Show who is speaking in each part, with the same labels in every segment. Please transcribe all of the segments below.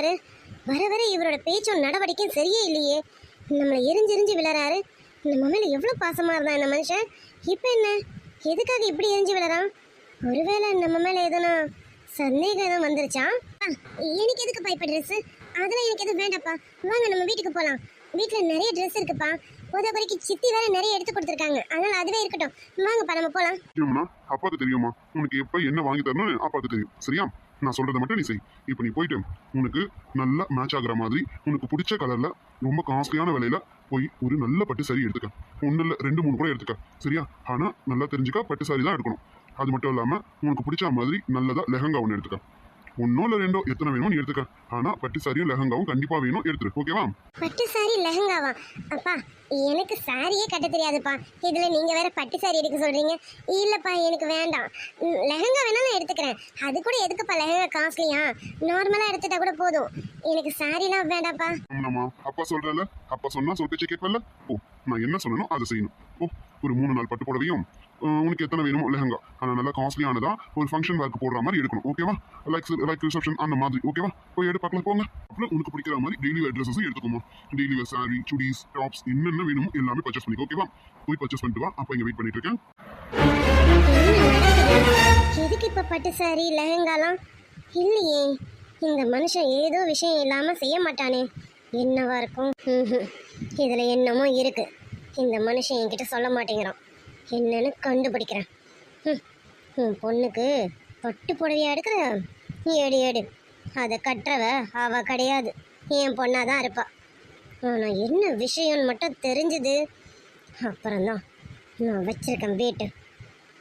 Speaker 1: இப்படி வர வர இவரோட பேச்சும் நடவடிக்கையும் சரியே இல்லையே. நம்மளை எரிஞ்சு எரிஞ்சு விழறாரு நம்ம மேல எவ்வளோ பாசமா இருந்தான் இந்த மனுஷன்? இப்போ என்ன? எதுக்காக இப்படி எரிஞ்சு விழறான் ஒருவேளை நம்ம மேல எதுனா சந்தேகம் எதுவும் வந்துருச்சா? எனக்கு எதுக்கு இப்போ ட்ரெஸ் அதெல்லாம் எனக்கு எதுவும் வேண்டாப்பா வாங்க நம்ம வீட்டுக்கு போகலாம் வீட்டில் நிறைய ட்ரெஸ் இருக்குப்பா. உதவிக்கு சித்தி வேற நிறைய எடுத்து கொடுத்துருக்காங்க. அதனால அதுவே இருக்கட்டும். வாங்கப்பா நம்ம போகலாம்
Speaker 2: அப்பாவுக்கு தெரியுமா உனக்கு எப்ப என்ன வாங்கி தரணும் அப்பாவுக்கு தெரியும். சரியா? நான் சொல்கிறத மட்டும் நீ செய். இப்போ நீ போயிட்டு உனக்கு நல்ல மேட்ச் ஆகிற மாதிரி உனக்கு பிடிச்ச கலரில் ரொம்ப காஸ்ட்லியான விலையில் போய் ஒரு நல்ல பட்டு saree எடுத்துக்க. ஒன்றும் இல்லை ரெண்டு மூணு கூட எடுத்துக்க. சரியா? ஆனால் நல்லா தெரிஞ்சுக்க பட்டு சாரி தான் எடுக்கணும். அது மட்டும் இல்லாமல் உனக்கு பிடிச்ச மாதிரி நல்லதாக லெஹங்கா ஒன்று எடுத்துக்க. ஒன்னோ இல்லை ரெண்டோ எத்தனை வேணுமோ நீ எடுத்துக்க. ஆனா பட்டு சாரியும் லெஹங்காவும் கண்டிப்பா வேணும் எடுத்துரு ஓகேவா?
Speaker 1: பட்டு சாரி லெஹங்காவா? அப்பா எனக்கு சாரியே கட்ட தெரியாதுப்பா. இதுல நீங்க வேற பட்டு சாரி எடுக்க சொல்றீங்க. இல்லப்பா எனக்கு வேண்டாம். லெஹங்கா வேணா நான் எடுத்துக்கிறேன். அது கூட எதுக்குப்பா லெஹங்கா காஸ்ட்லியா? நார்மலா எடுத்துட்டா கூட போதும். எனக்கு சாரிலாம் வேண்டாம்ப்பா.
Speaker 2: ஆமாம்மா அப்பா சொல்றல அப்பா சொன்னா சொல் பேச்சு கேட்கல ஓ நான் என்ன சொல்லணும் அதை செய்யணும். ஓ ஒரு மூணு நாள் பட்டு புடவையும் உங்களுக்கு உனக்கு எத்தனை வேணுமோ லெஹங்கா. ஆனால் நல்லா காஸ்ட்லியானதா ஒரு ஃபங்க்ஷன் ஒர்க் போடுற மாதிரி எடுக்கணும் ஓகேவா லைக் லைக் ரிசப்ஷன் அந்த மாதிரி ஓகேவா போய் எடு பார்க்கலாம் போங்க. அப்புறம் உனக்கு பிடிக்கிற மாதிரி டெய்லி வேர் ட்ரெஸ்ஸும் எடுத்துக்கோமா. Daily wear sari chudis tops என்னென்ன வேணுமோ எல்லாமே பர்ச்சேஸ் பண்ணிக்கோ ஓகேவா போய் பர்ச்சேஸ் பண்ணிட்டு வா அப்போ இங்கே வெயிட் பண்ணிட்டு இருக்கேன்.
Speaker 1: எதுக்கு இப்ப பட்டு சாரி லெஹங்காலாம்? இல்லையே. இந்த மனுஷன் ஏதோ விஷயம் இல்லாம செய்ய மாட்டானே. என்னவா இருக்கும்? இதில் இதுல என்னமோ இருக்கு. இந்த மனுஷன் என்கிட்ட சொல்ல மாட்டேங்கிறான். என்னன்னு கண்டுபிடிக்கிறேன். ம். பொண்ணுக்கு பட்டு புடவையா எடுக்கிற ஏடு ஏடு அதை கட்டுறவ அவ கிடையாது. என் பொண்ணாதான் தான் இருப்பா. ஆனா என்ன விஷயம்னு மட்டும் தெரிஞ்சுது. அப்புறம்தான் நான் வச்சிருக்கேன் வீட்டு.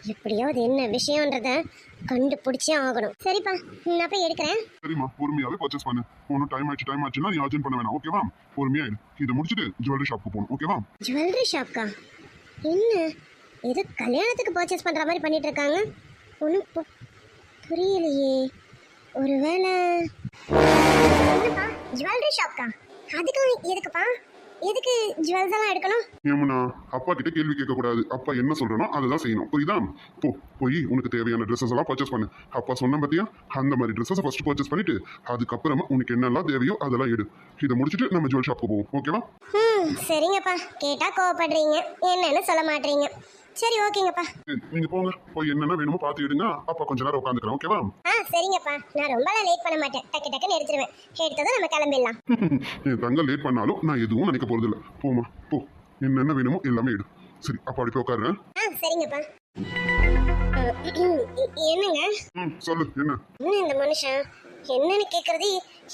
Speaker 1: எப்படியாவது என்ன விஷயம்ன்றத கண்டுபிடிச்சே ஆகணும். சரிப்பா நான் போய் எடுக்கிறேன்.
Speaker 2: சரிம்மா பொறுமையாவே பர்ச்சேஸ் பண்ணு. ஒன்றும் டைம் ஆயிடுச்சு டைம் ஆச்சுன்னா நீ அர்ஜென்ட் பண்ண வேணாம். ஓகேவா பொறுமையா இரு. இதை முடிச்சுட்டு ஜுவல்லரி ஷாப்புக்கு போகணும். ஓகேவா
Speaker 1: ஜுவல்லரி ஷாப்க்கா என்ன? ஏதோ கல்யாணத்துக்கு பர்ச்சேஸ் பண்ணுற மாதிரி பண்ணிட்டு இருக்காங்க ஒன்றும் புரியலையே. ஒருவேளை ஜுவல்லரி ஷாப்க்கா அதுக்கு எதுக்குப்பா? எதுக்கு ஜுவல்ஸ் எல்லாம் எடுக்கணும்?
Speaker 2: ஏமுனா அப்பா கிட்ட கேள்வி கேட்க கூடாது அப்பா என்ன சொல்றனோ அதை தான் செய்யணும். புரியுதா? போ போய் உனக்கு தேவையான ட்ரெஸ்ஸஸ் எல்லாம் பர்ச்சேஸ் பண்ணு. அப்பா சொன்ன பத்தியா? அந்த மாதிரி ட்ரெஸ்ஸஸ் ஃபர்ஸ்ட் பர்ச்சேஸ் பண்ணிட்டு அதுக்கப்புறமா உனக்கு என்னெல்லாம் தேவையோ அதெல்லாம் எடு. இதை முடிச்சுட்டு நம்ம ஜுவல் ஷாப்புக்கு போவோம். ஓகேவா?
Speaker 1: ம் சரிங்கப்பா. கேட்டால் கோவப்படுறீங்க. என்னன்னு சொல்ல மாட்டீங்க. சரி ஓகேங்கப்பா.
Speaker 2: நீங்க போங்க. போய் என்னென்ன வேணுமோ பார்த்து எடுங்க. அப்பா கொஞ்ச நேரம் உட்காந்துக்கிறேன் ஓகேவா?
Speaker 1: ஆ சரிங்கப்பா. நான் ரொம்பலாம் லேட் பண்ண மாட்டேன். டக்கு டக்குன்னு எடுத்துருவேன். எடுத்ததும் நம்ம கிளம்பிடலாம்.
Speaker 2: என் தங்க லேட் பண்ணாலும் நான் எதுவும் நினைக்க போறது இல்ல போமா போ. என்னென்ன வேணுமோ எல்லாமே எடு. சரி அப்பா அப்படி போய் உட்காருறேன்.
Speaker 1: ஆ சரிங்கப்பா. என்னங்க?
Speaker 2: ம் சொல்லு என்ன?
Speaker 1: என்ன இந்த மனுஷன்? என்னன்னு கேட்கறது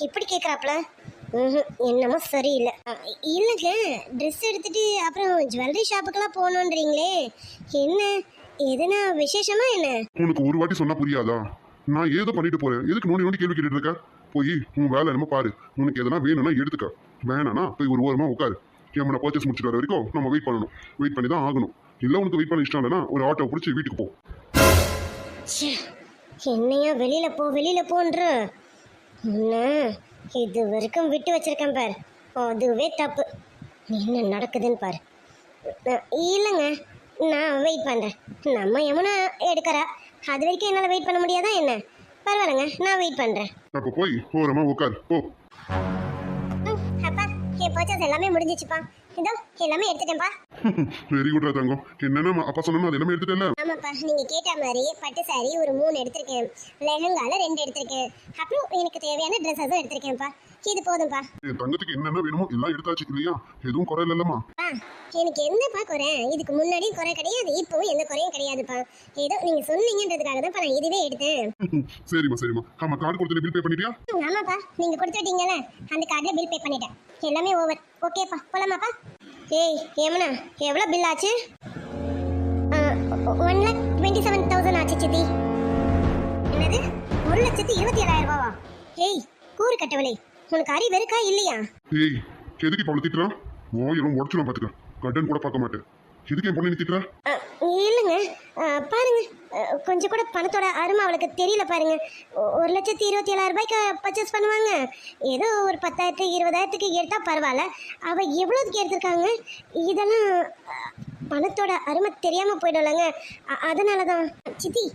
Speaker 1: இப்படி கேட்குறாப்ல ம்ஹும், என்னமோ சரியில்லை. இல்லைங்க ட்ரெஸ் எடுத்துட்டு அப்புறம் ஜுவல்லரி ஷாப்புக்கெல்லாம் போகணுன்றீங்களே என்ன? எதுனா விசேஷமா என்ன?
Speaker 2: உனக்கு ஒரு வாட்டி சொன்னா புரியாதா? நான் ஏதோ பண்ணிட்டு போறேன். எதுக்கு நோண்டி நோண்டி கேள்வி கேட்டுட்டு இருக்க? போய் உன் வேலை என்னமோ பாரு. உனக்கு எதனா வேணும்னா எடுத்துக்க. வேணானா போய் ஒரு ஓரமா உட்காரு. ஏமா பர்ச்சேஸ் முடிச்சுட்டு வர வரைக்கும் நம்ம வெயிட் பண்ணணும். வெயிட் பண்ணி தான் ஆகணும். இல்லை உனக்கு வெயிட் பண்ண இஷ்டம் இல்லைன்னா ஒரு ஆட்டோ பிடிச்சி வீட்டுக்கு போ.
Speaker 1: என்னையா வெளியில போ வெளியில போன்ற. என்ன? இது வரைக்கும் விட்டு வச்சிருக்கேன் பார். அதுவே தப்பு. என்ன நடக்குதுன்னு பாரு. இல்லைங்க. நான் வெயிட் பண்ணுறேன் நம்ம யமுனா எடுக்கிறா. அது வரைக்கும் என்னால் வெயிட் பண்ண முடியாதா என்ன? பரவாயில்லைங்க நான் வெயிட் பண்ணுறேன்
Speaker 2: அப்போ போய் ஓரமா உட்காரு போ.
Speaker 1: அப்பா என் பர்ச்சேஸ் எல்லாமே முடிஞ்சிச்சுப்பா. இதோ எல்லாமே எடுத்துட்டேன்ப்பா.
Speaker 2: வெரி குட்ரா தங்கம். என்னென்ன அப்பா சொன்னா அது எல்லாமே எடுத்துட்டேன்ல?
Speaker 1: ஆமாப்பா நீங்க கேட்ட மாதிரி பட்டு சாரி ஒரு மூணு எடுத்திருக்கேன். லெஹங்கால ரெண்டு எடுத்திருக்கேன். அப்புறம் எனக்கு தேவையான ட்ரெஸ்ஸஸும் எடுத்திருக்கேன்ப்பா. இது போதும்ப்பா.
Speaker 2: என் தங்கத்துக்கு என்னென்ன வேணுமோ எல்லாம் எடுத்தாச்சு இல்லையா? எதுவும் குறை இல்லைல்லம்மா.
Speaker 1: எனக்கு என்னப்பா குறை? இதுக்கு முன்னாடியும் குறை கிடையாது இப்பவும் எந்த குறையும் கிடையாதுப்பா. ஏதோ நீங்க சொன்னீங்கன்றதுக்காக தான் நான் இதுவே எடுத்தேன்.
Speaker 2: சரிம்மா சரிம்மா. ஆமா கார்டு கொடுத்து பில் பே பண்ணிட்டியா?
Speaker 1: ஆமாப்பா நீங்க கொடுத்துட்டீங்கல்ல அந்த கார்டில் பில் பே பண்ணிட்டேன். எல்லாமே ஓவர் ஓகேப்பா போலாமாப்பா? ஏய் ஏமனா எவ்வளோ பில் ஆச்சு? One lakh twenty seven thousand ஆச்சு சித்தி. என்னது? ஒரு லட்சத்தி இருபத்தி ஏழாயிரம் ரூபாவா? ஏய் கூறு கட்டவளே உனக்கு அறிவு இருக்கா இல்லையா?
Speaker 2: ஏய் எதுக்கு இப்போ அவளை திட்டுறான் ஓயிலும் உடச்சுடும் பார்த்துக்க கடன் கூட பார்க்க மாட்டேன். எதுக்கு என் பொண்ணு நீ
Speaker 1: இல்லைங்க. பாருங்க. கொஞ்சம் கூட பணத்தோட அருமை அவளுக்கு தெரியல பாருங்க. ஒரு லட்சத்தி இருபத்தி ஏழாயிரம் ரூபாய்க்கு பர்ச்சேஸ் பண்ணுவாங்க. ஏதோ ஒரு பத்தாயிரத்துக்கு இருபதாயிரத்துக்கு எடுத்தா பரவாயில்ல. அவ எவ்வளோதுக்கு எடுத்திருக்காங்க? இதெல்லாம் பணத்தோட அருமை தெரியாம போயிடும்லங்க. அதனால தான் சித்தி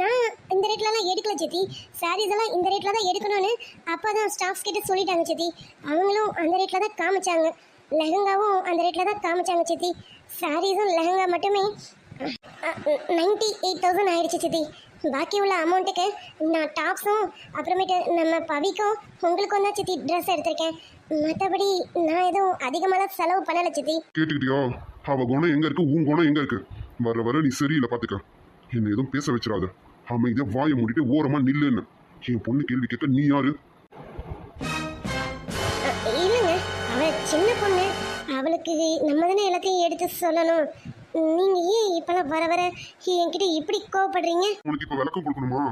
Speaker 1: நான் இந்த ரேட்லலாம் எடுக்கல சித்தி. சாரீஸ் எல்லாம் இந்த ரேட்ல தான் எடுக்கணும்னு அப்போ தான் ஸ்டாஃப்ஸ் கிட்ட சொல்லிட்டாங்க சித்தி. அவங்களும் அந்த ரேட்ல தான் காமிச்சாங்க. லெஹங்காவும் அந்த ரேட்ல தான் காமிச்சாங்க சித்தி. சாரீஸும் லெஹங்கா மட்டுமே. நைன்டி எயிட் தௌசண்ட் ஆயிடுச்சு சித்தி. பாக்கி உள்ள அமௌண்ட்டுக்கு நான் டாப்ஸும் அப்புறமேட்டு நம்ம பவிக்கும் உங்களுக்கும் தான் சித்தி ட்ரெஸ் எடுத்திருக்கேன். மற்றபடி நான் எதுவும் அதிகமாகலாம் செலவு பண்ணலை சித்தி.
Speaker 2: கேட்டுக்கிட்டியா? அவ குணம் எங்க இருக்கு? உன் குணம் எங்க இருக்கு? வர வர நீ சரியில்லை பாத்துக்க. என்ன எதுவும் பேச வச்சிடாத. அமைதியா வாயை மூடிட்டு ஓரமா நில்லுன்னு. என் பொண்ணு கேள்வி கேட்க நீ யாரு?
Speaker 1: இல்லைங்க. அவ சின்ன பொண்ணு. அவளுக்கு நம்ம தானே எடுத்து சொல்லணும். நீங்க ஏன் இப்பெல்லாம் வர வர என்கிட்ட இப்படி கோவப்படுறீங்க?
Speaker 2: உனக்கு இப்ப விளக்கம் கொடுக்கணுமா?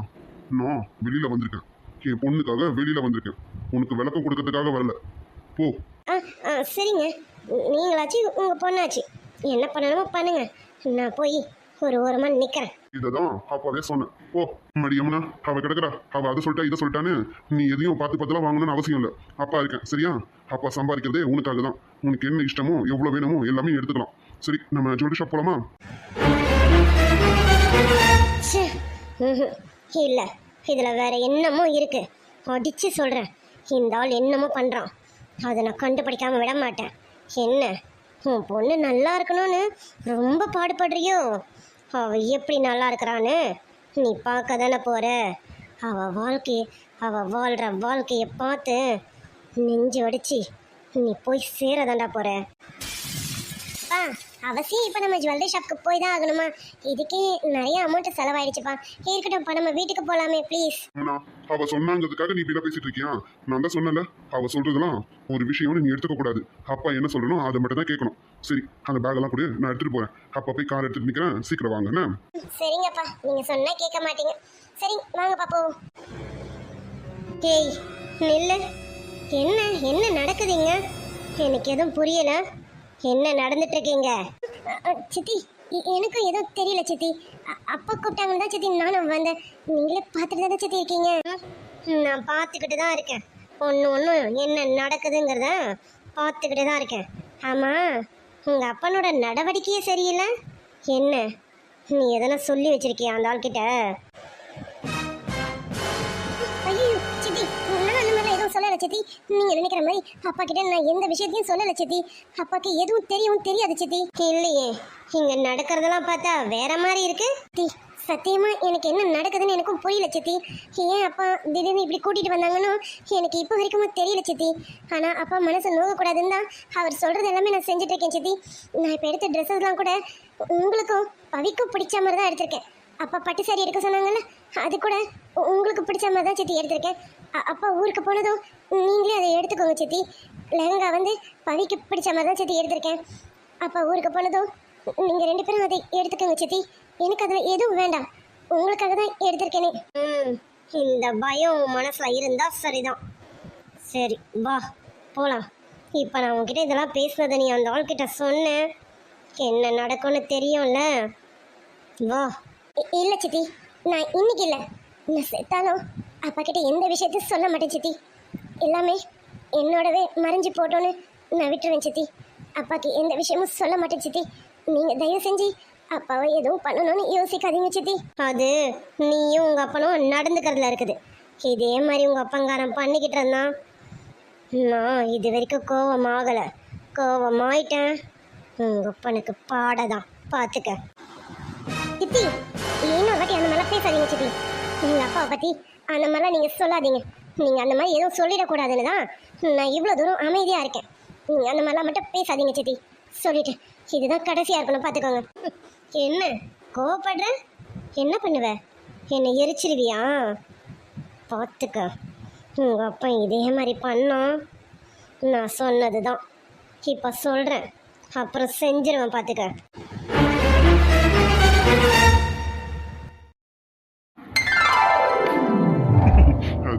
Speaker 2: நான் வெளியில வந்திருக்கேன். என் பொண்ணுக்காக வெளியில வந்திருக்கேன். உனக்கு விளக்கம் கொடுக்கறதுக்காக வரல. போ.
Speaker 1: சரிங்க. நீங்களாச்சு உங்க பொண்ணாச்சு. என்ன பண்ணணுமோ பண்ணுங்க. நான் போய் ஒரு ஓரமாக நிற்கிறேன்
Speaker 2: இததான் அப்பாவே சொன்னேன் ஓ மடியம்னா அவ கிடக்குறா. அவ அதை சொல்லிட்டா இதை சொல்லிட்டான்னு நீ எதையும் பார்த்து பார்த்துலாம் வாங்கணும்னு அவசியம் இல்லை. அப்பா இருக்கேன் சரியா? அப்பா சம்பாதிக்கிறதே உனக்காக தான். உனக்கு என்ன இஷ்டமோ எவ்வளோ வேணுமோ எல்லாமே எடுத்துக்கலாம். சரி நம்ம ஜுவல்லரி ஷாப் போலாமா?
Speaker 1: ச்சே ம்ஹும். இல்ல இதுல வேற என்னமோ இருக்கு. அடிச்சு சொல்றேன். இந்த ஆள் என்னமோ பண்றான். அதை நான் கண்டுபிடிக்காம விட மாட்டேன். என்ன? உன் பொண்ணு நல்லா இருக்கணும்னு ரொம்ப பாடுபடுறியோ? அவள் எப்படி நல்லா இருக்கிறான்னு நீ பார்க்க தானே போகிற அவள் வாழ்க்கை அவள் வாழ்கிற வாழ்க்கையை பார்த்து நெஞ்சு அடிச்சு நீ போய் சேரதாண்டா போகிற ஆ அவசியம் இப்போ நம்ம ஜுவல்லரி ஷாப்க்கு போய் தான் ஆகணுமா? இதுக்கே நிறைய அமௌண்ட் செலவாயிடுச்சுப்பா. இருக்கட்டும்ப்பா நம்ம வீட்டுக்கு போகலாமே ப்ளீஸ்
Speaker 2: அவ சொன்னாங்கிறதுக்காக நீ இப்படி பேசிட்டு இருக்கியா? நான் தான் சொன்னல அவ சொல்றதெல்லாம் ஒரு விஷயம்னு நீ எடுத்துக்க கூடாது. அப்பா என்ன சொல்லணும் அதை மட்டும் தான் கேட்கணும். சரி அந்த பேக் எல்லாம் கூட நான் எடுத்துட்டு போறேன். அப்பா போய் கார் எடுத்துட்டு நிக்கிறேன் சீக்கிரம் வாங்க
Speaker 1: சரிங்கப்பா. நீங்கள் சொன்னால் கேட்க மாட்டீங்க. சரி வாங்கப்பா போவோம் ஏய் நில்லு. என்ன என்ன நடக்குதுங்க? எனக்கு எதுவும் புரியல. என்ன நடந்துட்டு இருக்கீங்க சித்தி எனக்கும் எதுவும் தெரியல சித்தி. அப்பா கூப்பிட்டாங்கன்னு தான் சித்தி நானும் வந்தேன். நீங்களே பார்த்துட்டு தானே சித்தி இருக்கீங்க? நான் பார்த்துக்கிட்டு தான் இருக்கேன். ஒன்று ஒன்று என்ன நடக்குதுங்கிறத பார்த்துக்கிட்டு தான் இருக்கேன். ஆமாம் உங்கள் அப்பனோட நடவடிக்கையே சரியில்லை? என்ன? நீ எதனா சொல்லி வச்சிருக்கியா அந்த ஆள்கிட்ட? மாதிரிலாம் சித்தி நீங்க நினைக்கிற மாதிரி அப்பா கிட்ட நான் எந்த விஷயத்தையும் சொல்லல சித்தி அப்பாக்கு எதுவும் தெரியவும் தெரியாது சித்தி இல்லையே இங்க நடக்கிறதெல்லாம் பார்த்தா வேற மாதிரி இருக்கு. தி சத்தியமா எனக்கு என்ன நடக்குதுன்னு எனக்கும் புரியல சித்தி ஏன் அப்பா திடீர்னு இப்படி கூட்டிட்டு வந்தாங்கன்னு எனக்கு இப்போ வரைக்கும் தெரியல சித்தி ஆனா அப்பா மனசு நோகக்கூடாதுன்னு தான் அவர் சொல்றது எல்லாமே நான் செஞ்சுட்டு இருக்கேன் சித்தி நான் இப்போ எடுத்த ட்ரெஸ்ஸஸ்லாம் கூட உங்களுக்கும் பவிக்கும் பிடிச்ச மாதிரி தான் எடுத்திருக்கேன். அப்பா பட்டு சாரி எடுக்க சொன்னாங்கல்ல அது கூட உங்களுக்கு பிடிச்ச மாதிரி தான் சித்தி எடுத்திருக்கேன். அப்பா ஊருக்கு போனதும் நீங்களே அதை எடுத்துக்கோங்க சித்தி. லெஹங்கா வந்து பவிக்கு பிடிச்ச மாதிரி தான் சித்தி எடுத்திருக்கேன். அப்பா ஊருக்கு போனதும் நீங்கள் ரெண்டு பேரும் அதை எடுத்துக்கோங்க சித்தி. எனக்கு அதில் எதுவும் வேண்டாம். உங்களுக்காக தான் எடுத்திருக்கேனே. ம் இந்த பயம் மனசில் இருந்தால் சரிதான். சரி வா போகலாம் இப்போ நான் உங்ககிட்ட இதெல்லாம் பேசுனதை நீ அந்த ஆள்கிட்ட சொன்னேன் என்ன நடக்கும்னு தெரியும்ல? வா. இல்லை சித்தி. நான் இன்னைக்கு இல்லை. நான் செத்தாலும் அப்பா கிட்ட எந்த விஷயத்தையும் சொல்ல மாட்டேன் சித்தி. எல்லாமே என்னோடவே மறைஞ்சு போட்டோன்னு நான் விட்டுருவேன் சித்தி. அப்பாக்கு எந்த விஷயமும் சொல்ல மாட்டேன் சித்தி. நீங்க தயவு செஞ்சு அப்பாவை எதுவும் பண்ணணும்னு யோசிக்காதீங்க சித்தி. அது நீயும் உங்க அப்பனும் நடந்துக்கிறதுல இருக்குது. இதே மாதிரி உங்க அப்பங்காரன் பண்ணிக்கிட்டு இருந்தான் நான் இது வரைக்கும் கோவம் ஆகலை கோவம் ஆயிட்டேன் உங்க அப்பனுக்கு பாடதான். பார்த்துக்க சித்தி இன்னொரு வாட்டி அந்த மாதிரிலாம் பேசாதீங்க சித்தி. எங்கள் அப்பாவை பற்றி அந்த மாதிரிலாம் நீங்கள் சொல்லாதீங்க. நீங்கள் அந்த மாதிரி எதுவும் சொல்லிடக்கூடாதுன்னு தான் நான் இவ்வளோ தூரம் அமைதியாக இருக்கேன். நீங்கள் அந்த மாதிரிலாம் மட்டும் பேசாதீங்க சித்தி. சொல்லிட்டேன். இதுதான் கடைசியாக இருக்கணும் பார்த்துக்கோங்க என்ன? கோவப்படுற? என்ன பண்ணுவ? என்னை எரிச்சிருவியா? பார்த்துக்க உங்கள் அப்பா இதே மாதிரி பண்ணோம் நான் சொன்னது தான் இப்போ சொல்கிறேன் அப்புறம் செஞ்சிருவேன் பார்த்துக்க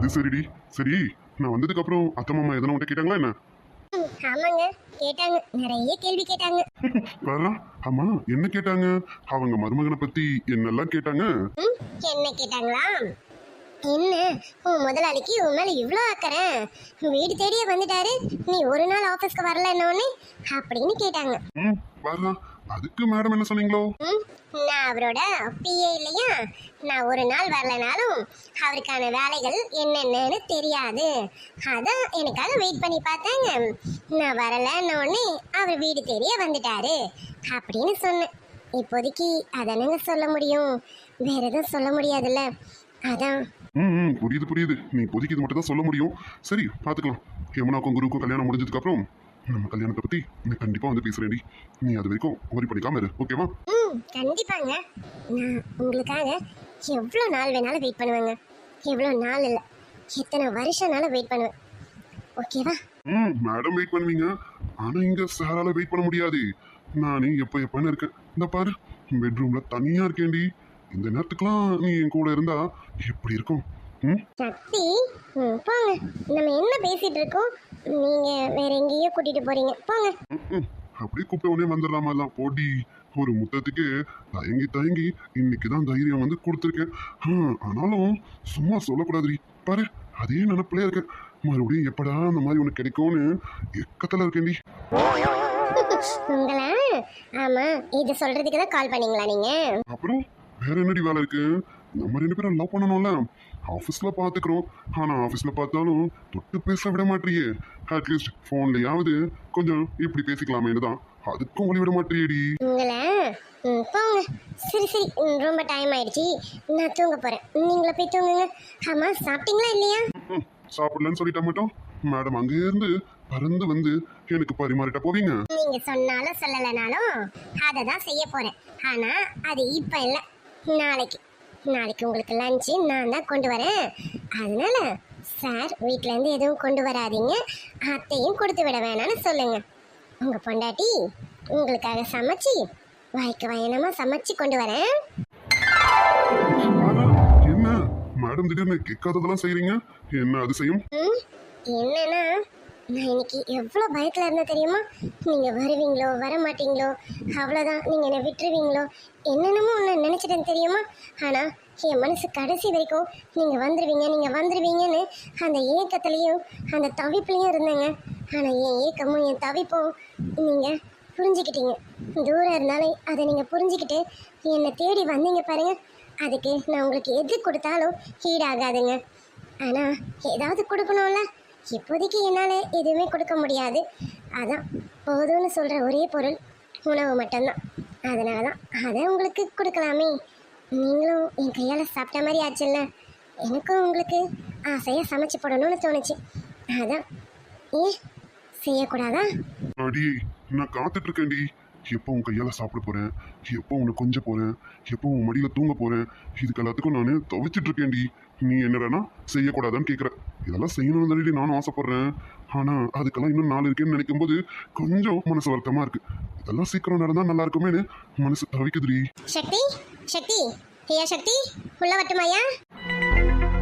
Speaker 2: அது சரிடி. சரி நான் வந்ததுக்கு அப்புறம் அத்தை மாமா எதனா உன்ட்ட கேட்டாங்களா என்ன?
Speaker 1: ஆமாங்க. கேட்டாங்க. நிறைய கேள்வி கேட்டாங்க.
Speaker 2: வேறா ஆமா என்ன கேட்டாங்க? அவங்க மருமகனை பத்தி என்னெல்லாம் கேட்டாங்க?
Speaker 1: என்ன கேட்டாங்களா? என்ன? உன் முதலாளிக்கு உன் மேல இவ்வளோ அக்கறை. வீடு தேடியே வந்துட்டாரு. நீ ஒரு நாள் ஆஃபீஸ்க்கு வரல உடனே அப்படின்னு கேட்டாங்க.
Speaker 2: ம் வரலாம் அதுக்கு மேடம் என்ன சொன்னீங்களோ?
Speaker 1: நான் அவரோட பிஏ இல்லையா? நான் ஒரு நாள் வரலனாலும் அவருக்கான வேலைகள் என்னென்னன்னு தெரியாது. அதான் எனக்காக வெயிட் பண்ணி பார்த்தாங்க. நான் வரலன்ன உடனே அவர் வீடு தேடியே வந்துட்டாரு. அப்படின்னு சொன்னேன். இப்போதைக்கு அதானங்க சொல்ல முடியும்? வேற எதுவும் சொல்ல முடியாதுல்ல. அதான்.
Speaker 2: ம் புரியுது புரியுது. நீ இப்போதைக்கு இது மட்டும் தான் சொல்ல முடியும். சரி பார்த்துக்கலாம். யமுனாக்கும் குருவுக்கும் கல்யாணம் முடிஞ்சதுக்கு அப்புறம் நம்ம கல்யாணத்தை பத்தி நீ கண்டிப்பா வந்து பேசுறேன்டி. நீ அது வரைக்கும் worry பண்ணிக்காம இரு ஓகேவா
Speaker 1: ம் கண்டிப்பாங்க. நான் உங்களுக்காக எவ்வளோ நாள் வேணாலும் வெயிட் பண்ணுவேங்க. எவ்வளோ நாள் இல்லை. எத்தனை வருஷம்னாலும் வெயிட் பண்ணுவேன். ஓகேவா
Speaker 2: ம் மேடம் வெயிட் பண்ணுவீங்க. ஆனா இங்க சாரால வெயிட் பண்ண முடியாது. நானே எப்ப எப்பன்னு இருக்கேன். இந்த பாரு பெட்ரூம்ல தனியா இருக்கேன்டி. இந்த நேரத்துக்குலாம் நீ என் கூட இருந்தா எப்படி இருக்கும்? ம்?
Speaker 1: சக்தி போங்க. நம்ம என்ன பேசிட்டு இருக்கோம்? நீங்க வேற எங்கேயோ கூட்டிட்டு போறீங்க. போங்க.
Speaker 2: அப்படியே கூப்பிட்ட உடனே வந்துடலாமா தான் போடி. ஒரு முத்தத்துக்கு தயங்கி தயங்கி இன்னைக்கு தான் தைரியம் வந்து கொடுத்துருக்கேன். ஆனாலும் சும்மா சொல்லக்கூடாதுடி. பாரு அதே நினப்பிலே இருக்கேன். மறுபடியும் எப்படா அந்த மாதிரி உனக்கு கிடைக்கும்னு எக்கத்தில் இருக்கேன்டி.
Speaker 1: உங்களா? ஆமா இது சொல்றதுக்கு தான் கால் பண்ணீங்களா நீங்க?
Speaker 2: அப்புறம் வேற என்னடி வேலை இருக்கு? நம்ம ரெண்டு பேரும் லவ் பண்ணணும்ல? ஆஃபீஸ்ல பார்த்துக்கிறோம் ஆனால் ஆஃபீஸில் பார்த்தாலும் தொட்டு பேச விட மாட்டியே அட்லீஸ்ட் ஃபோன்லையாவது கொஞ்சம் இப்படி பேசிக்கலாமேனு தான். அதுக்கும் வழி விட மாட்டியேடி
Speaker 1: போங்க. சரி சரி ரொம்ப டைம் ஆயிடுச்சு. நான் தூங்க போறேன். நீங்கள போய் தூங்குங்க. ஆமா சாப்பிட்டீங்களா இல்லையா?
Speaker 2: சாப்பிடலன்னு சொல்லிட்டா மட்டும். மேடம் அங்கே இருந்து பறந்து வந்து எனக்கு பரிமாறிட்ட போவீங்க.
Speaker 1: நீங்க சொன்னாலும் சொல்லலைனாலும் அதை தான் செய்ய போறேன். ஆனா அது இப்ப இல்ல. நாளைக்கு. நாளைக்கு உங்களுக்கு லஞ்சு நான் தான் கொண்டு வரேன். அதனால சார் வீட்ல இருந்து எதுவும் கொண்டு வராதீங்க. அத்தையும் கொடுத்து விட வேணாம்னு சொல்லுங்க. உங்க பொண்டாட்டி உங்களுக்காக சமைச்சு வாய்க்கு வயனமா சமைச்சு கொண்டு வரேன்.
Speaker 2: என்ன? மேடம் திடீர்னு கேட்காததெல்லாம் செய்றீங்க? என்ன அதிசயம்?
Speaker 1: என்னன்னா நான் இன்னைக்கு எவ்வளோ பயத்தில் இருந்தேன் தெரியுமா? நீங்கள் வருவீங்களோ வர மாட்டீங்களோ அவ்வளோதான் நீங்கள் என்னை விட்டுருவீங்களோ என்னென்னமோ ஒன்று நினச்சிட்டேன்னு தெரியுமா? ஆனால் என் மனசு கடைசி வரைக்கும் நீங்கள் வந்துடுவீங்க நீங்கள் வந்துடுவீங்கன்னு அந்த ஏக்கத்துலேயும் அந்த தவிப்புலேயும் இருந்தேங்க. ஆனால் என் ஏக்கமும் என் தவிப்பும் நீங்கள் புரிஞ்சுக்கிட்டீங்க. தூரம் இருந்தாலும் அதை நீங்கள் புரிஞ்சுக்கிட்டு என்னை தேடி வந்தீங்க பாருங்கள் அதுக்கு நான் உங்களுக்கு எது கொடுத்தாலும் ஈடாகாதுங்க. ஆனால் ஏதாவது கொடுக்கணும்ல? இப்போதைக்கு என்னால் எதுவுமே கொடுக்க முடியாது. அதான் போதும்னு சொல்கிற ஒரே பொருள் உணவு மட்டும்தான். அதனால தான் அதை உங்களுக்கு கொடுக்கலாமே. நீங்களும் என் கையால் சாப்பிட்ட மாதிரி ஆச்சுல்ல? எனக்கும் உங்களுக்கு ஆசையாக சமைச்சு போடணும்னு தோணுச்சு. அதான் ஏன்? செய்யக்கூடாதா?
Speaker 2: அடி நான் காத்துட்டு இருக்கேன்டி. எப்போ உன் கையால் சாப்பிட போகிறேன் எப்போ உன்னை கொஞ்ச போகிறேன் எப்போ உன் மடியில் தூங்க போகிறேன் இதுக்கு எல்லாத்துக்கும் நான் தவிச்சிட்டு இருக்கேன்டி. நீ என்னடனா செய்யக்கூடாதான்னு கேட்குற இதெல்லாம் செய்யணும்னு சொல்லி நானும் ஆசைப்படுறேன். ஆனா அதுக்கெல்லாம் இன்னும் நாள் இருக்கேன்னு நினைக்கும் போது கொஞ்சம் மனசு வருத்தமா இருக்கு. இதெல்லாம் சீக்கிரம் நடந்தா நல்லா இருக்குமேனு மனசு தவிக்குதுடி.
Speaker 1: சக்தி சக்தி. ஐயா சக்தி உள்ள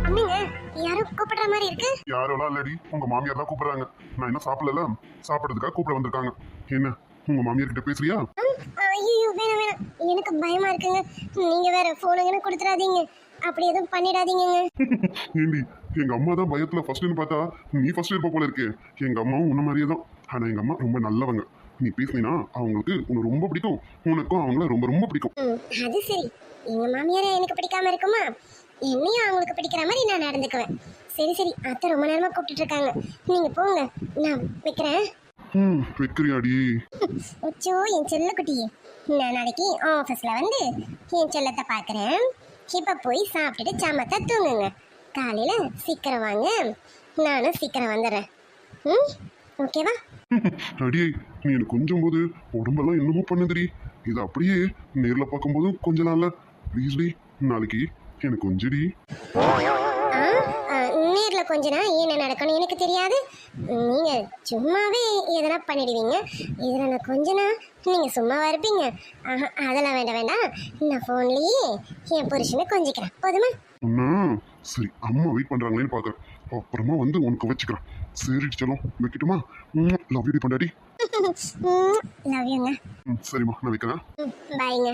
Speaker 1: என்னங்க யாரும் கூப்பிடுற மாதிரி இருக்கு?
Speaker 2: யாரோலாம் இல்லடி உங்க மாமியார் தான் கூப்பிடுறாங்க. நான் இன்னும் சாப்பிடல சாப்பிட்றதுக்காக கூப்பிட வந்திருக்காங்க. என்ன உங்க மாமியார் கிட்ட பேசுறியா
Speaker 1: ஐயோ வேணாம் வேணாம். எனக்கு பயமா இருக்குங்க. நீங்க வேற போனுங்கன்னு கொடுத்துடாதீங்க. அப்படி எதுவும் பண்ணிடாதீங்கங்க.
Speaker 2: ஏண்டி எங்க அம்மா தான் பயத்துல ஃபர்ஸ்ட்னு பார்த்தா நீ ஃபர்ஸ்ட் இருப்ப போல இருக்கே. எங்க அம்மாவும் உன்ன மாதிரியே தான். ஆனா எங்க அம்மா ரொம்ப நல்லவங்க. நீ பேசினா அவங்களுக்கு உன்னை ரொம்ப பிடிக்கும். உனக்கும் அவங்கள ரொம்ப ரொம்ப பிடிக்கும்.
Speaker 1: அது சரி. எங்க மாமியாரை எனக்கு பிடிக்காம இருக்குமா? என்னையும் அவங்களுக்கு பிடிக்கிற மாதிரி நான் நடந்துக்குவேன். சரி சரி. அத்தை ரொம்ப நேரமா கூப்பிட்டுட்டு இருக்காங்க நீங்க போங்க. நான் வைக்கிறேன்.
Speaker 2: ம் வைக்கிறியாடி?
Speaker 1: உச்சோ என் செல்லக்குட்டி நான் நாளைக்கு ஆஃபீஸில் வந்து என் செல்லத்தை பார்க்குறேன் இப்போ போய் சாப்பிட்டுட்டு சமத்தா தூங்குங்க. காலையில் சீக்கிரம் வாங்க. நானும் சீக்கிரம் வந்துடுறேன். ம்? ஓகேவா?
Speaker 2: அடியே நீ எனக்கு கொஞ்சம் போது உடம்பெல்லாம் என்னமோ பண்ணுதுடி. இது அப்படியே நேர்ல பார்க்கும்போதும் கொஞ்ச நாள்ல. ப்ளீஸ் டி நாளைக்கு எனக்கு கொஞ்சடி
Speaker 1: ஆ? நேரில் கொஞ்ச நாள் என்ன நடக்கணும் எனக்கு தெரியாது. நீங்கள் சும்மாவே எதனா பண்ணிடுவீங்க. இதில் நான் கொஞ்ச நாள் நீங்கள் சும்மாவா இருப்பீங்க. ஆஹா அதெல்லாம் வேண்டாம் வேண்டாம். நான் ஃபோன்லேயே என் புருஷனை கொஞ்சிக்கிறேன். போதுமா?
Speaker 2: அண்ணா சரி அம்மா வெயிட் பண்றாங்களேன்னு பார்க்கறேன் அப்புறமா வந்து உனக்கு வச்சுக்கிறேன். சரி செல்லம் வைக்கட்டுமா? லவ் யூ பண்டாடி
Speaker 1: லவ் யூங்க
Speaker 2: சரிம்மா நான் வைக்கிறேன்.
Speaker 1: பாய்ங்க